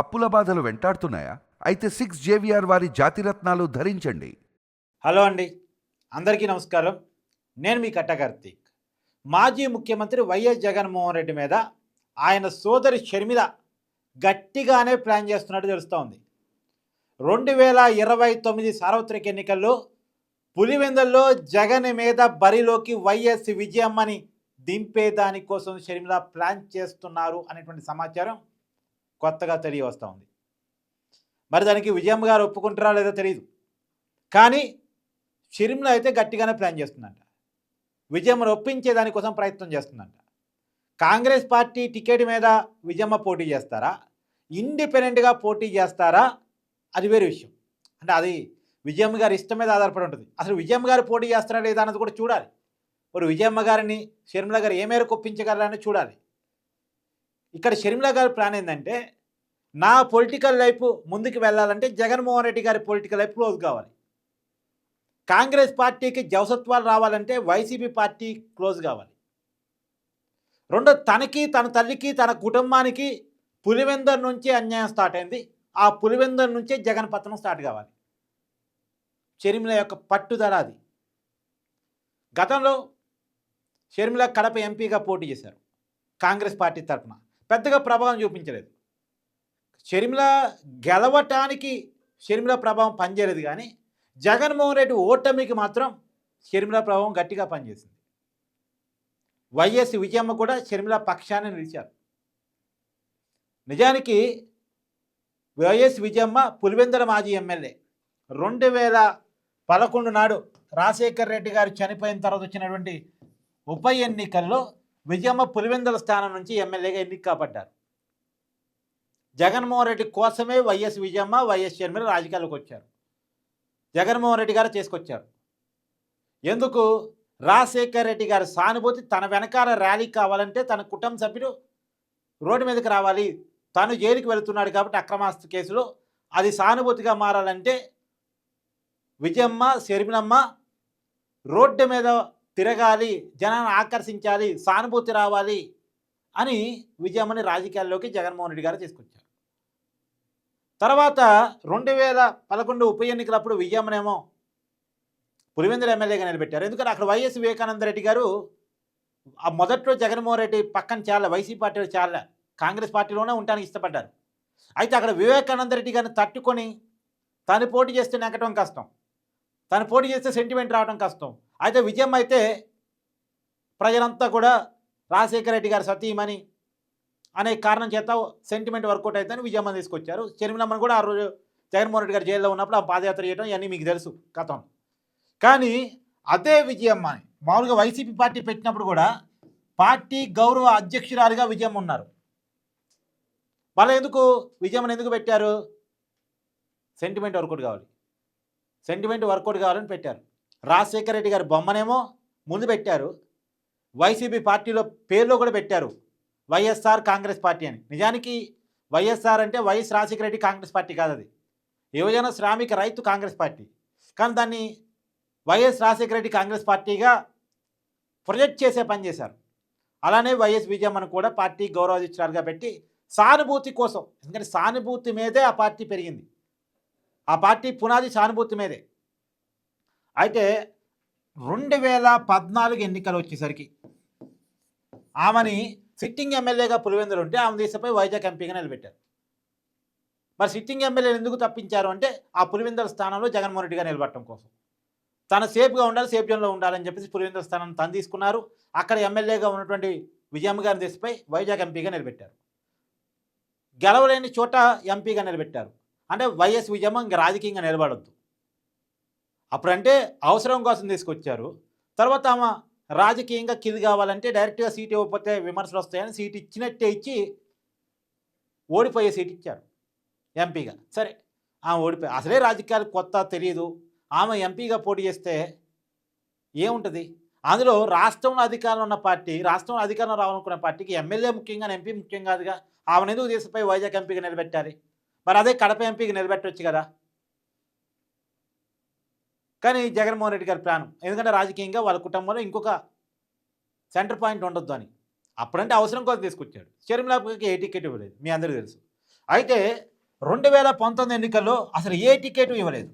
అప్పుల బాధలు వెంటాడుతున్నాయా? అయితే సిక్స్ జేవిఆర్ వారి జాతిరత్నాలు ధరించండి. హలో అండి. అందరికీ నమస్కారం. నేను మీ కట్ట కార్తీక్. మాజీ ముఖ్యమంత్రి వైఎస్ జగన్మోహన్ రెడ్డి మీద ఆయన సోదరి షర్మిల గట్టిగానే ప్లాన్ చేస్తున్నట్టు తెలుస్తూ ఉంది రెండు వేల ఇరవై తొమ్మిది సార్వత్రిక ఎన్నికల్లో పులివెందుల్లో జగన్ మీద బరిలోకి వైఎస్ విజయమ్మని దింపేదానికోసం షర్మిల ప్లాన్ చేస్తున్నారు అనేటువంటి సమాచారం కొత్తగా తెలియవస్తూ ఉంది మరి దానికి విజయమ్మ గారు ఒప్పుకుంటారా లేదో తెలియదు కానీ షర్మిల అయితే గట్టిగానే ప్లాన్ చేస్తుందంట. విజయమ్మను ఒప్పించే దానికోసం ప్రయత్నం చేస్తుందంట. కాంగ్రెస్ పార్టీ టికెట్ మీద విజయమ్మ పోటీ చేస్తారా? ఇండిపెండెంట్గా పోటీ చేస్తారా? అది వేరే విషయం. అంటే అది విజయమ్మ గారి ఇష్టం మీద ఆధారపడి ఉంటుంది. అసలు విజయమ్మ గారు పోటీ చేస్తారా లేదా అన్నది కూడా చూడాలి. మరి విజయమ్మ గారిని షర్మిల గారు ఏ మేరకు ఒప్పించగలరని చూడాలి. ఇక్కడ షర్మిల గారి ప్లాన్ ఏంటంటే నా పొలిటికల్ లైఫ్ ముందుకు వెళ్ళాలంటే జగన్మోహన్ రెడ్డి గారి పొలిటికల్ లైఫ్ క్లోజ్ కావాలి. కాంగ్రెస్ పార్టీకి జవసత్వాలు రావాలంటే వైసీపీ పార్టీ క్లోజ్ కావాలి. రెండో తనకి తన తల్లికి తన కుటుంబానికి పులివెందర్ నుంచి అన్యాయం స్టార్ట్ అయింది. ఆ పులివెందర్ నుంచే జగన్ పతనం స్టార్ట్ కావాలి. షర్మిల యొక్క పట్టుదల అది. గతంలో షర్మిల కడప ఎంపీగా పోటీ చేశారు కాంగ్రెస్ పార్టీ తరఫున. పెద్దగా ప్రభావం చూపించలేదు. షర్మిల గెలవటానికి షర్మిల ప్రభావం పనిచేయలేదు కానీ జగన్మోహన్ రెడ్డి ఓటమికి మాత్రం షర్మిల ప్రభావం గట్టిగా పనిచేసింది. వైఎస్ విజయమ్మ కూడా షర్మిల పక్షాన్ని నిలిచారు. నిజానికి వైఎస్ విజయమ్మ పులివెందుల మాజీ ఎమ్మెల్యే. రెండు వేల పదకొండు నాడు రాజశేఖర్ రెడ్డి గారు చనిపోయిన తర్వాత వచ్చినటువంటి ఉప ఎన్నికల్లో విజయమ్మ పులివెందుల స్థానం నుంచి ఎమ్మెల్యేగా ఎన్నిక కాబడ్డారు. జగన్మోహన్ రెడ్డి కోసమే వైఎస్ విజయమ్మ వైఎస్ షర్మిల రాజకీయాలకు వచ్చారు. జగన్మోహన్ రెడ్డి గారు చేసుకొచ్చారు. ఎందుకు? రాజశేఖర్ రెడ్డి గారి సానుభూతి తన వెనకాల ర్యాలీ కావాలంటే తన కుటుంబ సభ్యుడు రోడ్డు మీదకి రావాలి. తను జైలుకి వెళుతున్నాడు కాబట్టి అక్రమాస్తి కేసులో అది సానుభూతిగా మారాలంటే విజయమ్మ శర్మిలమ్మ రోడ్డు మీద తిరగాలి జనాన్ని ఆకర్షించాలి సానుభూతి రావాలి అని విజయమ్మని రాజకీయాల్లోకి జగన్మోహన్ రెడ్డి గారు తీసుకొచ్చారు. తర్వాత రెండు వేల పదకొండు ఉప ఎన్నికలప్పుడు విజయమ్మనేమో పులివెందుల ఎమ్మెల్యేగా నిలబెట్టారు. ఎందుకంటే అక్కడ వైఎస్ వివేకానంద రెడ్డి గారు ఆ మొదట్లో జగన్మోహన్ రెడ్డి పక్కన చాలా వైసీపీ పార్టీలో చాలా కాంగ్రెస్ పార్టీలోనే ఉండడానికి ఇష్టపడ్డారు. అయితే అక్కడ వివేకానంద రెడ్డి గారిని తట్టుకొని తను పోటీ చేస్తే నెగ్గటం కష్టం. తను పోటీ చేస్తే సెంటిమెంట్ రావడం కష్టం. అయితే విజయం అయితే ప్రజలంతా కూడా రాజశేఖర రెడ్డి గారు సతీమణి అనే కారణం చేత సెంటిమెంట్ వర్కౌట్ అవుతుందని విజయమ్మ తీసుకొచ్చారు. షర్మిలమ్మని కూడా ఆ రోజు జగన్మోహన్ రెడ్డి గారు జైల్లో ఉన్నప్పుడు ఆ పాదయాత్ర చేయడం ఇవన్నీ మీకు తెలుసు కథం కానీ అదే విజయమ్మని మామూలుగా వైసీపీ పార్టీ పెట్టినప్పుడు కూడా పార్టీ గౌరవ అధ్యక్షురాలుగా విజయమ్మ ఉన్నారు. వాళ్ళు ఎందుకు విజయమ్మని ఎందుకు పెట్టారు? సెంటిమెంట్ వర్కౌట్ కావాలి. సెంటిమెంట్ వర్కౌట్ కావాలని పెట్టారు. రాజశేఖర రెడ్డి గారి బొమ్మనేమో ముందు పెట్టారు. వైసీపీ పార్టీలో పేర్లో కూడా పెట్టారు. వైఎస్ఆర్ కాంగ్రెస్ పార్టీ అని. నిజానికి వైఎస్ఆర్ అంటే YS Rajasekhara Reddy Congress party కాదు అది. యువజన శ్రామిక రైతు కాంగ్రెస్ పార్టీ. కానీ దాన్ని వైఎస్ రాజశేఖర రెడ్డి కాంగ్రెస్ పార్టీగా ప్రొజెక్ట్ చేసే పని చేశారు. అలానే వైఎస్ విజయమ్మను కూడా పార్టీ గౌరవాధ్యక్షురాలుగా పెట్టి సానుభూతి కోసం. ఎందుకంటే సానుభూతి మీదే ఆ పార్టీ పెరిగింది. ఆ పార్టీ పునాది సానుభూతి మీదే. అయితే రెండు వేల పద్నాలుగు ఎన్నికలు వచ్చేసరికి ఆమెని సిట్టింగ్ ఎమ్మెల్యేగా పులివెందులు ఉంటే ఆమె తీసిపోయి వైజాగ్ ఎంపీగా నిలబెట్టారు. మరి సిట్టింగ్ ఎమ్మెల్యేలు ఎందుకు తప్పించారు అంటే ఆ పులివెందుల స్థానంలో జగన్మోహన్ రెడ్డిగా నిలబడటం కోసం. తను సేఫ్గా ఉండాలి సేఫ్ జోన్లో ఉండాలని చెప్పేసి పులివెందుల స్థానం తను తీసుకున్నారు. అక్కడ ఎమ్మెల్యేగా ఉన్నటువంటి విజయమ్మ గారి తీసిపోయి వైజాగ్ ఎంపీగా నిలబెట్టారు. గెలవలేని చోట ఎంపీగా నిలబెట్టారు. అంటే వైఎస్ విజయమ్మ ఇంకా రాజకీయంగా నిలబడద్దు. అప్పుడంటే అవసరం కోసం తీసుకొచ్చారు. తర్వాత ఆమె రాజకీయంగా కింది కావాలంటే డైరెక్ట్గా సీట్ ఇవ్వకపోతే విమర్శలు వస్తాయని సీట్ ఇచ్చినట్టే ఇచ్చి ఓడిపోయే సీట్ ఇచ్చారు ఎంపీగా. సరే ఆమె ఓడిపోయి అసలే రాజకీయాలు కొత్త తెలియదు ఆమె ఎంపీగా పోటీ చేస్తే ఏముంటుంది? అందులో రాష్ట్రంలో అధికారంలో ఉన్న పార్టీ రాష్ట్రంలో అధికారం రావాలనుకున్న పార్టీకి ఎమ్మెల్యే ముఖ్యంగా ఎంపీ ముఖ్యం కాదుగా ఆమెను ఎందుకు తీసుకుపోయి వైజాగ్ ఎంపీగా నిలబెట్టాలి? మరి అదే కడప ఎంపీకి నిలబెట్టవచ్చు కదా. కానీ జగన్మోహన్ రెడ్డి గారి ప్లాన్ ఎందుకంటే రాజకీయంగా వాళ్ళ కుటుంబంలో ఇంకొక సెంటర్ పాయింట్ ఉండొద్దు అని. అప్పుడంటే అవసరం కోసం తీసుకొచ్చాడు. షర్మిలాకి ఏ టికెట్ ఇవ్వలేదు మీ అందరికీ తెలుసు. అయితే రెండు వేల పంతొమ్మిది ఎన్నికల్లో అసలు ఏ టికెట్ ఇవ్వలేదు.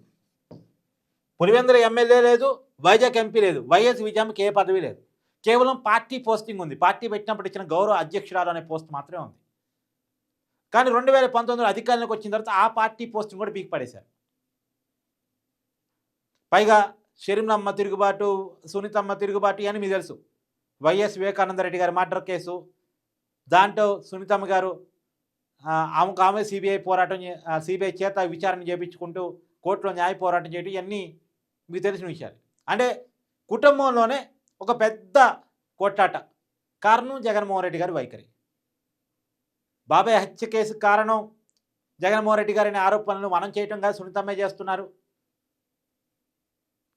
పులివెందుల ఎమ్మెల్యే లేదు వైజాగ్ ఎంపీ లేదు వైఎస్ విజయమ్మకి ఏ పదవి లేదు. కేవలం పార్టీ పోస్టింగ్ ఉంది. పార్టీ పెట్టినప్పుడు ఇచ్చిన గౌరవ అధ్యక్షురాలు అనే పోస్ట్ మాత్రమే ఉంది. కానీ రెండు వేల పంతొమ్మిదిలో అధికారంలోకి వచ్చిన తర్వాత ఆ పార్టీ పోస్టింగ్ కూడా పీక్ పడేశారు. పైగా షరీంలమ్మ తిరుగుబాటు సునీతమ్మ తిరుగుబాటు అని మీకు తెలుసు. వైఎస్ వివేకానంద రెడ్డి గారి మర్డర్ కేసు దాంట్లో సునీతమ్మ గారు ఆమెకు ఆమె సిబిఐ పోరాటం సిబిఐ చేత విచారణ చేయించుకుంటూ కోర్టులో న్యాయ పోరాటం చేయడం ఇవన్నీ మీకు తెలిసిన విషయాలు. అంటే కుటుంబంలోనే ఒక పెద్ద కొట్టాట. కారణం జగన్మోహన్ రెడ్డి గారి వైఖరి. బాబాయ్ హత్య కేసు కారణం జగన్మోహన్ రెడ్డి గారి ఆరోపణలు మనం చేయటం కాదు సునీతమ్మే చేస్తున్నారు.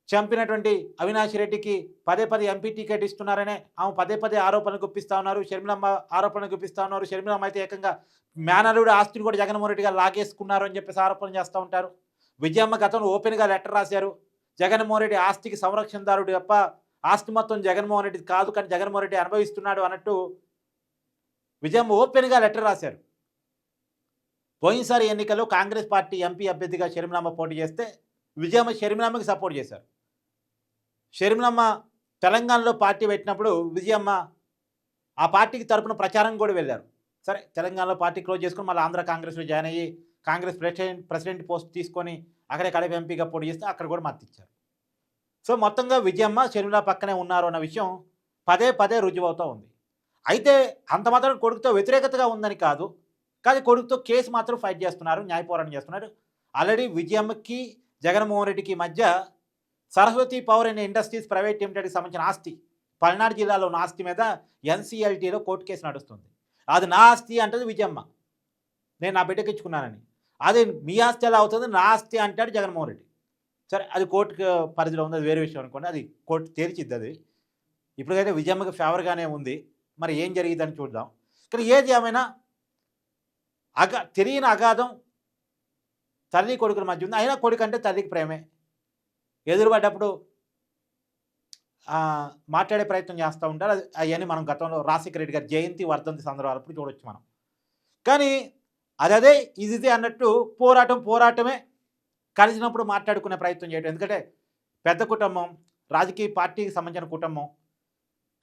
చంపినటువంటి అవినాష్ రెడ్డికి పదే పదే ఎంపీ టికెట్ ఇస్తున్నారనే ఆమె పదే పదే ఆరోపణలు గుప్పిస్తా ఉన్నారు. షర్మిలమ్మ ఆరోపణలు గుప్పిస్తా ఉన్నారు. షర్మిలమ్మ అయితే ఏకంగా మేనరుడు ఆస్తిని కూడా జగన్మోహన్ రెడ్డిగా లాగేసుకున్నారు అని చెప్పేసి ఆరోపణలు చేస్తూ ఉంటారు. విజయమ్మ గతంలో ఓపెన్గా లెటర్ రాశారు. జగన్మోహన్ రెడ్డి ఆస్తికి సంరక్షణదారుడు తప్ప ఆస్తి మొత్తం జగన్మోహన్ రెడ్డి కాదు కానీ జగన్మోహన్ రెడ్డి అనుభవిస్తున్నాడు అన్నట్టు విజయమ్మ ఓపెన్గా లెటర్ రాశారు. పోయినసారి ఎన్నికల్లో కాంగ్రెస్ పార్టీ ఎంపీ అభ్యర్థిగా షర్మిలమ్మ పోటీ చేస్తే విజయమ్మ షర్మిలమ్మకి సపోర్ట్ చేశారు. షర్మిలమ్మ తెలంగాణలో పార్టీ పెట్టినప్పుడు విజయమ్మ ఆ పార్టీకి తరపున ప్రచారం కూడా వెళ్ళారు. సరే తెలంగాణలో పార్టీ క్లోజ్ చేసుకుని మళ్ళీ ఆంధ్ర కాంగ్రెస్లో జాయిన్ అయ్యి కాంగ్రెస్ ప్రెసిడెంట్ ప్రెసిడెంట్ పోస్ట్ తీసుకొని అక్కడే కడప ఎంపీగా పోటీ చేస్తే అక్కడ కూడా మద్దతిచ్చారు సో మొత్తంగా విజయమ్మ షర్మిల పక్కనే ఉన్నారు అన్న విషయం పదే పదే రుజువవుతూ ఉంది. అయితే అంత మాత్రం కొడుకుతో వ్యతిరేకతగా ఉందని కాదు కానీ కొడుకుతో కేసు మాత్రం ఫైట్ చేస్తున్నారు న్యాయ పోరాటం చేస్తున్నారు. ఆల్రెడీ విజయమ్మకి జగన్మోహన్ రెడ్డికి మధ్య Saraswati power and industries private లిమిటెడ్కి సంబంధించిన ఆస్తి పల్నాడు జిల్లాలో ఉన్న ఆస్తి మీద ఎన్సీఎల్టీలో కోర్టు కేసు నడుస్తుంది. అది నా ఆస్తి అంటది విజయమ్మ. నేను నా బిడ్డకి ఇచ్చుకున్నానని అది మీ ఆస్తి ఎలా అవుతుంది? నా ఆస్తి అంటాడు జగన్మోహన్ రెడ్డి. సరే అది కోర్టు పరిధిలో ఉంది అది వేరే విషయం అనుకోండి అది కోర్టు తేల్చిద్ది అది. ఇప్పటికైతే విజయమ్మకి ఫేవర్గానే ఉంది. మరి ఏం జరిగిందని చూద్దాం. కానీ ఏది ఏమైనా అగా తెలియని అగాధం తల్లి కొడుకుల మధ్య ఉంది. అయినా కొడుకు అంటే తల్లికి ప్రేమే. ఎదురుపడ్డప్పుడు మాట్లాడే ప్రయత్నం చేస్తూ ఉంటారు. అది అవన్నీ మనం గతంలో రాజశేఖర రెడ్డి గారి జయంతి వర్ధంతి సందర్భాలప్పుడు చూడొచ్చు మనం. కానీ అది అదే ఇది అన్నట్టు పోరాటం పోరాటమే కలిసినప్పుడు మాట్లాడుకునే ప్రయత్నం చేయడం ఎందుకంటే పెద్ద కుటుంబం రాజకీయ పార్టీకి సంబంధించిన కుటుంబం.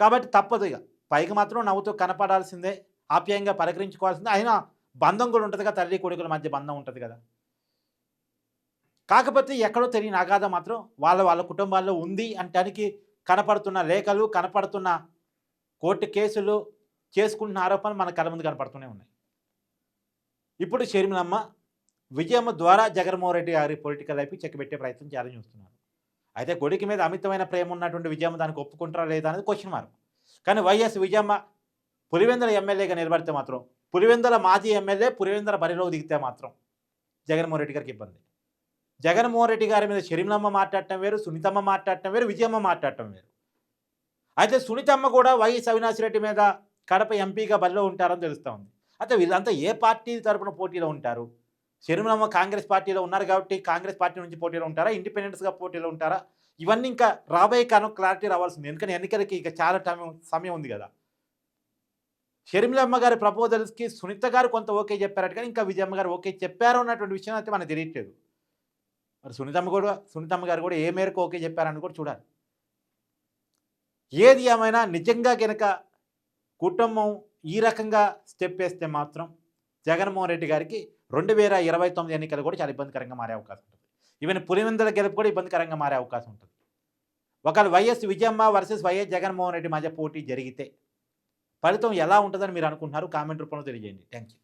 కాబట్టి తప్పదు ఇక. పైకి మాత్రం నవ్వుతూ కనపడాల్సిందే ఆప్యాయంగా పలకరించుకోవాల్సిందే. అయినా బంధం కూడా ఉంటుంది కదా తల్లి కొడుకుల మధ్య బంధం ఉంటుంది కదా. కాకపోతే ఎక్కడో తెలియని అగాధ మాత్రం వాళ్ళ వాళ్ళ కుటుంబాల్లో ఉంది అంటానికి కనపడుతున్న లేఖలు కనపడుతున్న కోర్టు కేసులు చేసుకుంటున్న ఆరోపణలు మన కళ్ళ ముందు కనపడుతూనే ఉన్నాయి. ఇప్పుడు షర్మిలమ్మ విజయమ్మ ద్వారా జగన్మోహన్ రెడ్డి గారి పొలిటికల్ లైఫ్ చెక్కబెట్టే ప్రయత్నం చేయాలని చూస్తున్నారు. అయితే కొడుకు మీద అమితమైన ప్రేమ ఉన్నటువంటి విజయమ్మ దానికి ఒప్పుకుంటారా లేదా అనేది క్వశ్చన్ మార్క్ కానీ వైఎస్ విజయమ్మ పులివెందుల ఎమ్మెల్యేగా నిలబడితే మాత్రం పులివెందుల మాజీ ఎమ్మెల్యే పులివెందుల బరిలో దిగితే మాత్రం జగన్మోహన్ రెడ్డి గారికి ఇబ్బంది. జగన్మోహన్ రెడ్డి గారి మీద షరీంలమ్మ మాట్లాడటం వేరు సునీతమ్మ మాట్లాడటం వేరు విజయమ్మ మాట్లాడటం వేరు. అయితే సునీతమ్మ కూడా వైఎస్ అవినాష్ రెడ్డి మీద కడప ఎంపీగా బరిలో ఉంటారని తెలుస్తూ ఉంది. అయితే వీళ్ళంతా ఏ పార్టీ తరపున పోటీలో ఉంటారు? షరీంలమ్మ కాంగ్రెస్ పార్టీలో ఉన్నారు కాబట్టి కాంగ్రెస్ పార్టీ నుంచి పోటీలో ఉంటారా? ఇండిపెండెన్స్గా పోటీలో ఉంటారా? ఇవన్నీ ఇంకా రాబోయే కాలం క్లారిటీ రావాల్సింది. ఎందుకంటే ఎన్నికలకి ఇక చాలా టైం సమయం ఉంది కదా. షర్మిలమ్మ గారి ప్రపోజల్స్కి సునీత గారు కొంత ఓకే చెప్పారట కానీ ఇంకా విజయమ్మ గారు ఓకే చెప్పారు అన్నటువంటి విషయం అయితే మనకు తెలియట్లేదు. మరి సునీతమ్మ కూడా సునీతమ్మ గారు కూడా ఏ మేరకు ఓకే చెప్పారని కూడా చూడాలి. ఏది ఏమైనా నిజంగా కనుక కుటుంబం ఈ రకంగా స్టెప్ వేస్తే మాత్రం జగన్మోహన్ రెడ్డి గారికి రెండు వేల ఇరవై తొమ్మిది ఎన్నికలు కూడా చాలా ఇబ్బందికరంగా మారే అవకాశం ఉంటుంది. ఈవెన్ పులివెందుల గెలుపు కూడా ఇబ్బందికరంగా మారే అవకాశం ఉంటుంది. ఒకవేళ YS Vijayamma versus YS Jaganmohan Reddy మధ్య పోటీ జరిగితే ఫలితం ఎలా ఉంటుందని మీరు అనుకుంటున్నారు? కామెంట్ రూపంలో తెలియజేయండి. Thank you